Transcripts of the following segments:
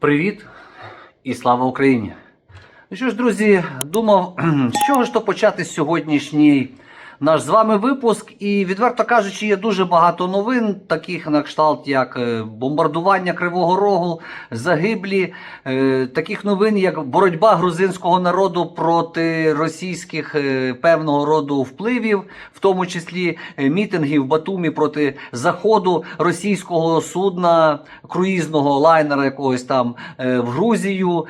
Привіт і слава Україні! Ну що ж, друзі, думав, з чого ж то почати сьогоднішній наш з вами випуск. І відверто кажучи, є дуже багато новин, таких на кшталт, як е, бомбардування Кривого Рогу, загиблі, е, таких новин, як боротьба грузинського народу проти російських е, певного роду впливів, в тому числі е, мітинги в Батумі проти заходу російського судна, круїзного лайнера якогось там в Грузію,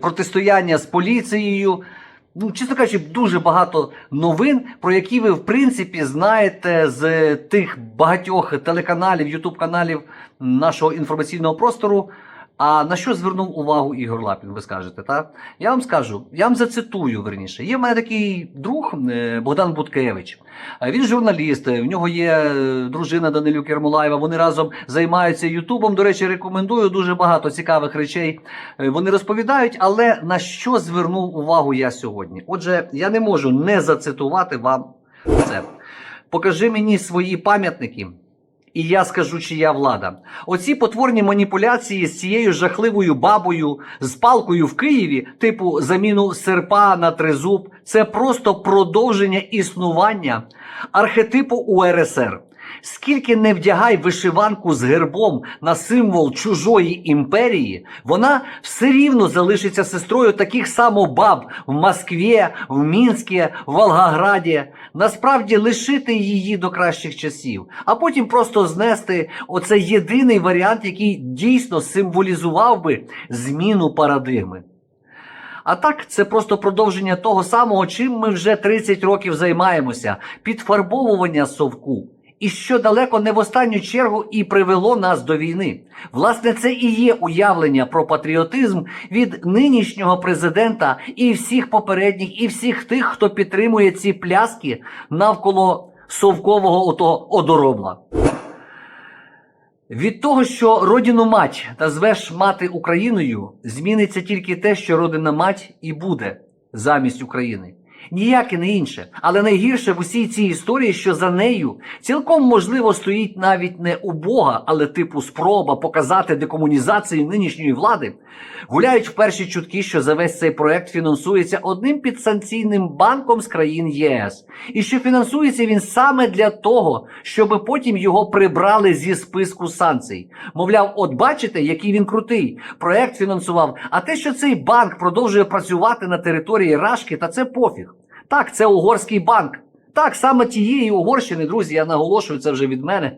протистояння з поліцією. Ну, чесно кажучи, дуже багато новин, про які ви в принципі знаєте з тих багатьох телеканалів, ютуб-каналів нашого інформаційного простору. А на що звернув увагу Ігор Лапін, ви скажете, так? Я вам скажу, я вам зацитую верніше. Є в мене такий друг е, Богдан Буткевич. Е, Він журналіст, е, в нього є дружина Данилюк Ермолаєва. Вони разом займаються Ютубом. До речі, рекомендую дуже багато цікавих речей. Вони розповідають, але на що звернув увагу я сьогодні? Отже, я не можу не зацитувати вам це. Покажи мені свої пам'ятники. І я скажу, чия влада. Оці потворні маніпуляції з цією жахливою бабою, з палкою в Києві, типу заміну серпа на тризуб, це просто продовження існування архетипу УРСР. Скільки не вдягай вишиванку з гербом на символ чужої імперії, вона все рівно залишиться сестрою таких само баб в Москві, в Мінську, в Волгограді. Насправді лишити її до кращих часів, а потім просто знести оце єдиний варіант, який дійсно символізував би зміну парадигми. А так, це просто продовження того самого, чим ми вже 30 років займаємося підфарбовування совку. І що далеко не в останню чергу і привело нас до війни. Власне, це і є уявлення про патріотизм від нинішнього президента і всіх попередніх, і всіх тих, хто підтримує ці пляски навколо совкового отого одоробла. Від того, що родину мать та звеш мати Україною, зміниться тільки те, що родина мать і буде замість України. Ніяке не інше. Але найгірше в усій цій історії, що за нею цілком можливо стоїть навіть не убога, але типу спроба показати декомунізацію нинішньої влади. Гуляють в перші чутки, що за весь цей проект фінансується одним підсанкційним банком з країн ЄС, і що фінансується він саме для того, щоб потім його прибрали зі списку санкцій. Мовляв, от бачите, який він крутий. Проект фінансував. А те, що цей банк продовжує працювати на території Рашки, та це пофіг. Так, це угорський банк. Так, саме тієї Угорщини, друзі, я наголошую це вже від мене.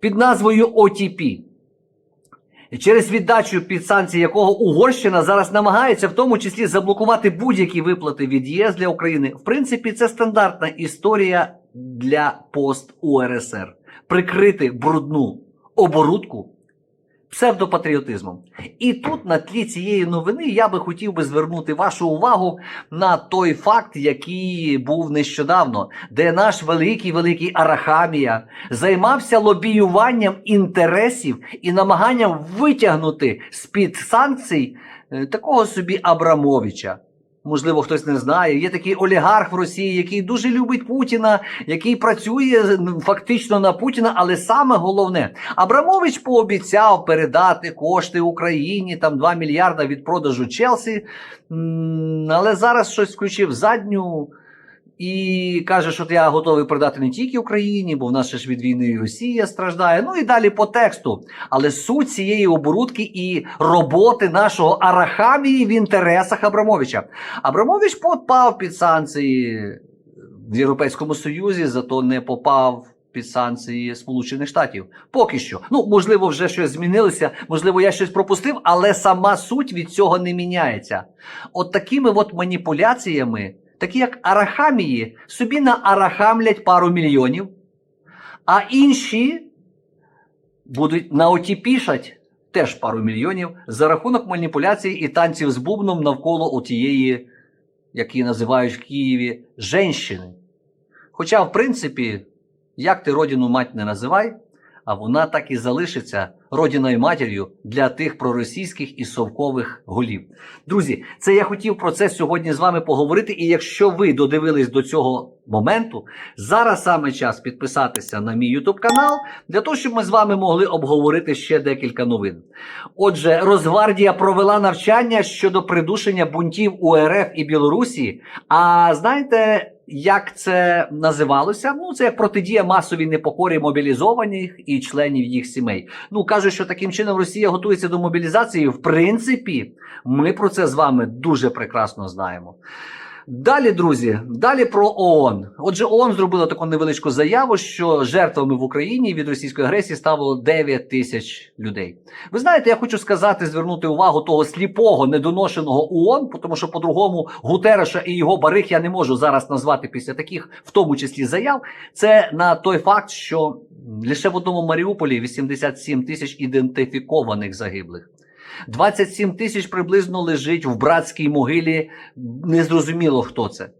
Під назвою OTP. Через віддачу під санкції якого Угорщина зараз намагається в тому числі заблокувати будь-які виплати від ЄС для України. В принципі, це стандартна історія для пост УРСР. Прикрити брудну оборудку псевдопатріотизмом. І тут, на тлі цієї новини, я би хотів би звернути вашу увагу на той факт, який був нещодавно, де наш великий великий Арахамія займався лобіюванням інтересів і намаганням витягнути з-під санкцій е, такого собі Абрамовича. Можливо, хтось не знає. Є такий олігарх в Росії, який дуже любить Путіна, який працює фактично на Путіна. Але саме головне, Абрамович пообіцяв передати кошти Україні, там 2 мільярда від продажу Челсі. Але зараз щось включив задню і каже, що я готовий продати не тільки Україні, бо в нас ще ж від війни Росія страждає. Ну і далі по тексту. Але суть цієї оборудки і роботи нашого Арахамії в інтересах Абрамовича. Абрамович попав під санкції в Європейському Союзі, зато не попав. Під санкції Сполучених Штатів поки що. Ну можливо, вже щось змінилося, можливо, я щось пропустив, але сама суть від цього не міняється. От такими от маніпуляціями, такі як Арахамії, собі наарахамлять пару мільйонів, а інші будуть наотіпішать теж пару мільйонів за рахунок маніпуляцій і танців з бубном навколо отієї, які називають в Києві, женщини. Хоча, в принципі, як ти родину мать не називай, а вона так і залишиться родиною матір'ю для тих проросійських і совкових голів. Друзі, це я хотів про це сьогодні з вами поговорити. І якщо ви додивились до цього моменту, зараз саме час підписатися на мій YouTube канал для того, щоб ми з вами могли обговорити ще декілька новин. Отже, Росгвардія провела навчання щодо придушення бунтів у РФ і Білорусі. А знаєте, як це називалося? Ну, це як протидія масовій непокорі мобілізованих і членів їх сімей. Ну кажуть, що таким чином Росія готується до мобілізації. В принципі, ми про це з вами дуже прекрасно знаємо. Далі, друзі, далі про ООН. Отже, ООН зробила таку невеличку заяву, що жертвами в Україні від російської агресії стало 9 тисяч людей. Ви знаєте, я хочу сказати, звернути увагу того сліпого, недоношеного ООН, тому що по-другому Гутереша і його барих я не можу зараз назвати після таких, в тому числі заяв. Це на той факт, що лише в одному Маріуполі 87 тисяч ідентифікованих загиблих. 27 тисяч приблизно лежить в братській могилі, незрозуміло хто це.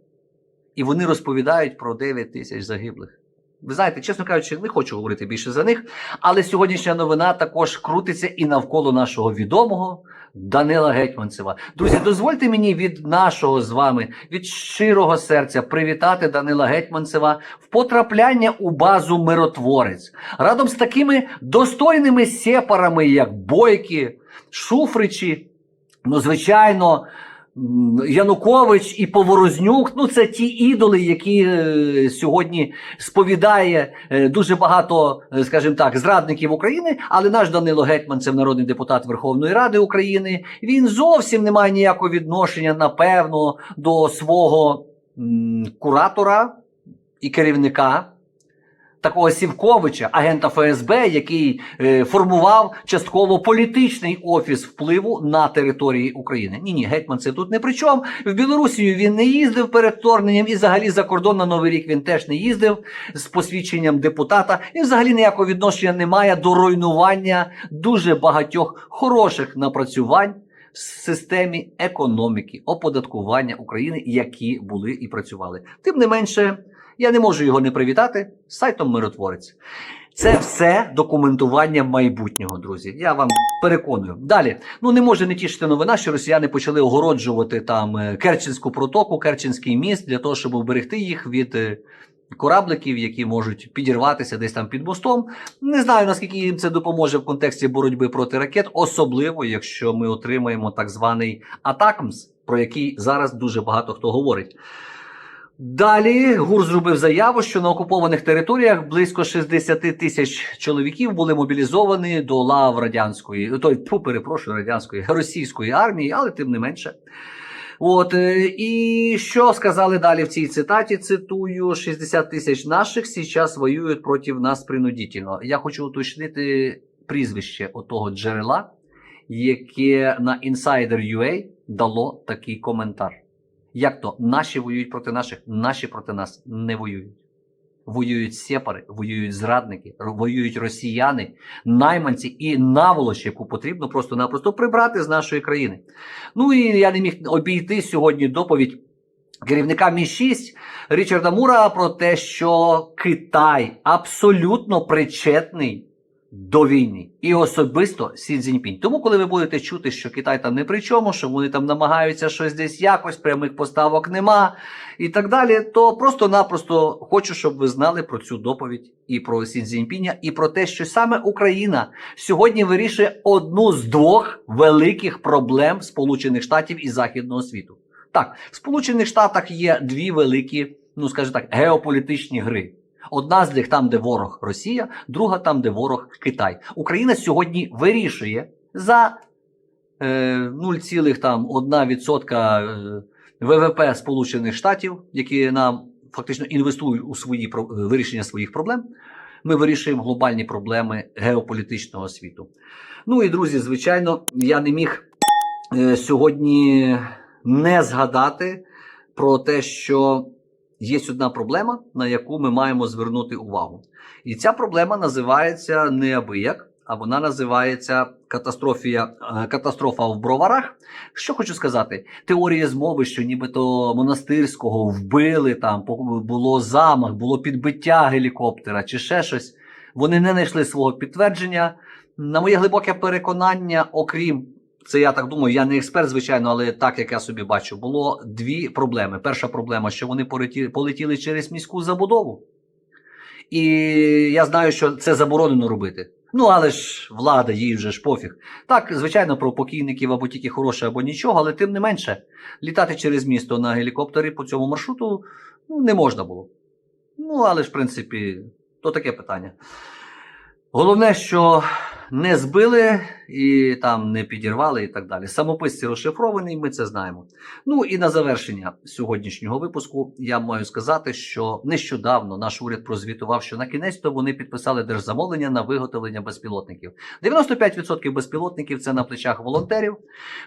І вони розповідають про 9 тисяч загиблих. Ви знаєте, чесно кажучи, не хочу говорити більше за них, але сьогоднішня новина також крутиться і навколо нашого відомого Данила Гетьманцева. Друзі, дозвольте мені від нашого з вами, від щирого серця привітати Данила Гетьманцева в потрапляння у базу миротворець разом з такими достойними сепарами, як Бойки, Шуфричі, ну, звичайно. Янукович і Поворознюк ну це ті ідоли, які е, сьогодні сповідає е, дуже багато, е, скажімо так, зрадників України. Але наш Данило Гетьманцев, народний депутат Верховної Ради України, він зовсім не має ніякого відношення, напевно, до свого м, куратора і керівника такого Сівковича, агента ФСБ, який е, формував частково політичний офіс впливу на території України. Ні, ні, гетьман це тут не при чому. В Білорусію він не їздив перед вторгненням, і взагалі за кордон на Новий рік він теж не їздив з посвідченням депутата. І взагалі ніякого відношення немає до руйнування дуже багатьох хороших напрацювань. В системі економіки, оподаткування України, які були і працювали. Тим не менше, я не можу його не привітати з сайтом Миротворець. Це все документування майбутнього, друзі. Я вам переконую. Далі, ну не може не тішити новина, що росіяни почали огороджувати там е, Керченську протоку, Керченський міст для того, щоб вберегти їх від е, корабликів, які можуть підірватися десь там під мостом. Не знаю наскільки їм це допоможе в контексті боротьби проти ракет, особливо якщо ми отримаємо так званий Атакмс, про який зараз дуже багато хто говорить. Далі ГУР зробив заяву, що на окупованих територіях близько 60 тисяч чоловіків були мобілізовані до лав радянської, той тьфу, перепрошую, радянської російської армії, але тим не менше. От е, і що сказали далі в цій цитаті? Цитую: 60 тисяч наших зараз воюють проти нас принудительно. Я хочу уточнити прізвище отого джерела, яке на Insider.ua дало такий коментар. Як то наші воюють проти наших, наші проти нас не воюють. Воюють сепари, воюють зрадники, воюють росіяни, найманці і наволоч, яку потрібно просто-напросто прибрати з нашої країни. Ну і я не міг обійти сьогодні доповідь керівника Мі 6 Річарда Мура про те, що Китай абсолютно причетний до війни і особисто Сі Цзіньпінь. Тому, коли ви будете чути, що Китай там не при чому, що вони там намагаються щось десь якось, прямих поставок нема і так далі, то просто-напросто хочу, щоб ви знали про цю доповідь і про Сі Цзіньпіня, і про те, що саме Україна сьогодні вирішує одну з двох великих проблем Сполучених Штатів і Західного світу. Так, в Сполучених Штатах є дві великі, ну скажімо так, геополітичні гри. Одна з них там, де ворог Росія, друга там, де ворог Китай. Україна сьогодні вирішує за е, 0,1% е, ВВП Сполучених Штатів, які нам фактично інвестують у свої е, вирішення своїх проблем. Ми вирішуємо глобальні проблеми геополітичного світу. Ну і друзі, звичайно, я не міг е, сьогодні не згадати про те, що є одна проблема, на яку ми маємо звернути увагу. І ця проблема називається неабияк, а вона називається катастрофія, е, катастрофа в броварах. Що хочу сказати, теорія змови, що нібито монастирського вбили там, було замах, було підбиття гелікоптера чи ще щось. Вони не знайшли свого підтвердження. На моє глибоке переконання, окрім це я так думаю, я не експерт, звичайно, але так як я собі бачу, було дві проблеми. Перша проблема, що вони полетіли, через міську забудову. І я знаю, що це заборонено робити. Ну, але ж влада, їй вже ж пофіг. Так, звичайно, про покійників або тільки хороше, або нічого, але тим не менше, літати через місто на гелікоптері по цьому маршруту ну, не можна було. Ну, але ж, в принципі, то таке питання. Головне, що не збили і там не підірвали, і так далі. Самописці розшифрований, ми це знаємо. Ну і на завершення сьогоднішнього випуску я маю сказати, що нещодавно наш уряд прозвітував, що на кінець то вони підписали держзамовлення на виготовлення безпілотників. 95% безпілотників це на плечах волонтерів.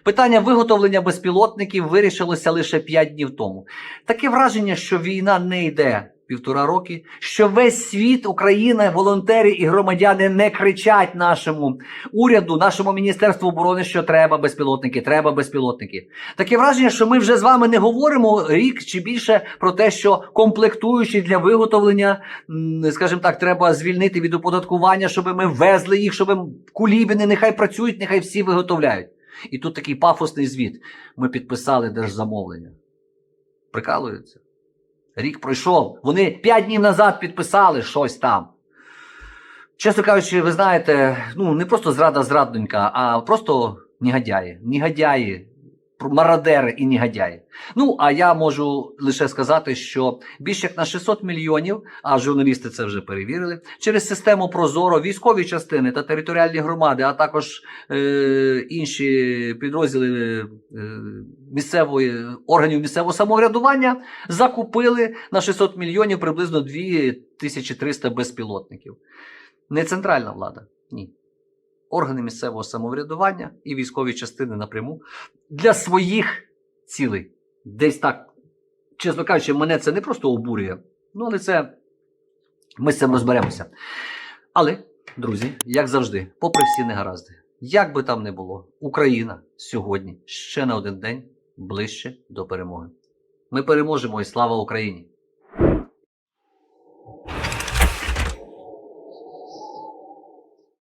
Питання виготовлення безпілотників вирішилося лише 5 днів тому. Таке враження, що війна не йде півтора роки, що весь світ, Україна, волонтери і громадяни не кричать нашому уряду, нашому міністерству оборони, що треба безпілотники, треба безпілотники. Таке враження, що ми вже з вами не говоримо рік чи більше про те, що комплектуючі для виготовлення, скажімо так, треба звільнити від оподаткування, щоб ми везли їх, щоб кулібіни нехай працюють, нехай всі виготовляють. І тут такий пафосний звіт. Ми підписали держзамовлення. Прикалуються. Рік пройшов. Вони п'ять днів назад підписали щось там. Чесно кажучи, ви знаєте, ну не просто зрада зрадненька, а просто негодяї. Негодяї, мародери і негодяї. Ну, а я можу лише сказати, що більше як на 600 мільйонів, а журналісти це вже перевірили, через систему Прозоро військові частини та територіальні громади, а також е, інші підрозділи е, місцевої органів місцевого самоврядування закупили на 600 мільйонів приблизно 2300 безпілотників. Не центральна влада, ні. Органи місцевого самоврядування і військові частини напряму для своїх цілей. Десь так, чесно кажучи, мене це не просто обурює, ну але це ми з цим розберемося. Але, друзі, як завжди, попри всі негаразди, як би там не було, Україна сьогодні ще на один день ближче до перемоги. Ми переможемо і слава Україні!